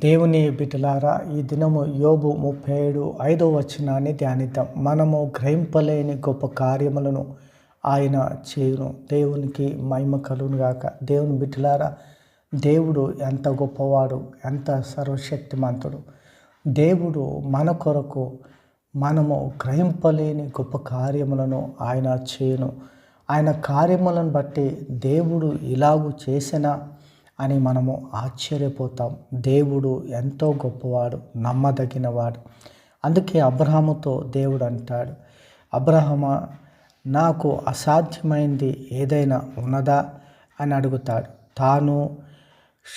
దేవుని బిడ్డలారా ఈ దినము యోబు ముప్పై ఏడు ఐదో వచనాన్ని ధ్యానిద్దాం. మనము గ్రహింపలేని గొప్ప కార్యములను ఆయన చేయును. దేవునికి మహిమ కలుగును గాక. దేవుని బిడ్డలారా దేవుడు ఎంత గొప్పవాడు ఎంత సర్వశక్తిమంతుడు. దేవుడు మన కొరకు మనము గ్రహింపలేని గొప్ప కార్యములను ఆయన చేయును. ఆయన కార్యములను బట్టి దేవుడు ఇలాగూ చేసిన అని మనము ఆశ్చర్యపోతాం. దేవుడు ఎంతో గొప్పవాడు నమ్మదగినవాడు. అందుకే అబ్రహాముతో దేవుడు అంటాడు అబ్రహమ నాకు అసాధ్యమైంది ఏదైనా ఉన్నదా? అని అడుగుతాడు. తాను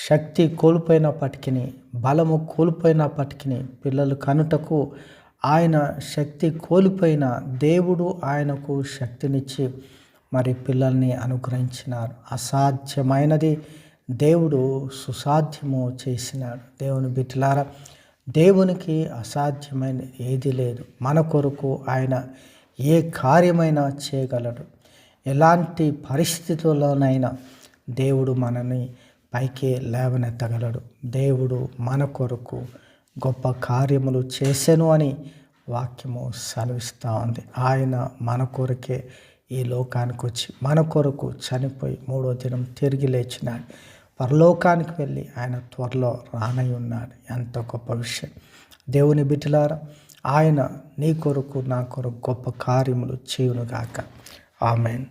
శక్తి కోల్పోయినప్పటికీ బలము కోల్పోయినప్పటికీ పిల్లలు కనుటకు ఆయన శక్తి కోల్పోయిన దేవుడు ఆయనకు శక్తినిచ్చి మరి పిల్లల్ని అనుగ్రహించినారు. అసాధ్యమైనది దేవుడు సుసాధ్యము చేసినాడు. దేవుని బిట్లారా దేవునికి అసాధ్యమైన ఏది లేదు. మన కొరకు ఆయన ఏ కార్యమైనా చేయగలడు. ఎలాంటి పరిస్థితుల్లోనైనా దేవుడు మనని పైకి లేవనెత్తగలడు. దేవుడు మన కొరకు గొప్ప కార్యములు చేసెను అని వాక్యము సెలవిస్తూ ఉంది. ఆయన మన కొరకే ఈ లోకానికి వచ్చి మన కొరకు చనిపోయి మూడో దినం తిరిగి లేచినాడు. పరలోకానికి వెళ్ళి ఆయన త్వరలో రానై ఉన్నాడు. ఎంత గొప్ప విషయం. దేవుని బిడ్డలారా ఆయన నీ కొరకు నా కొరకు గొప్ప కార్యములు చేయునుగాక. ఆమెన్.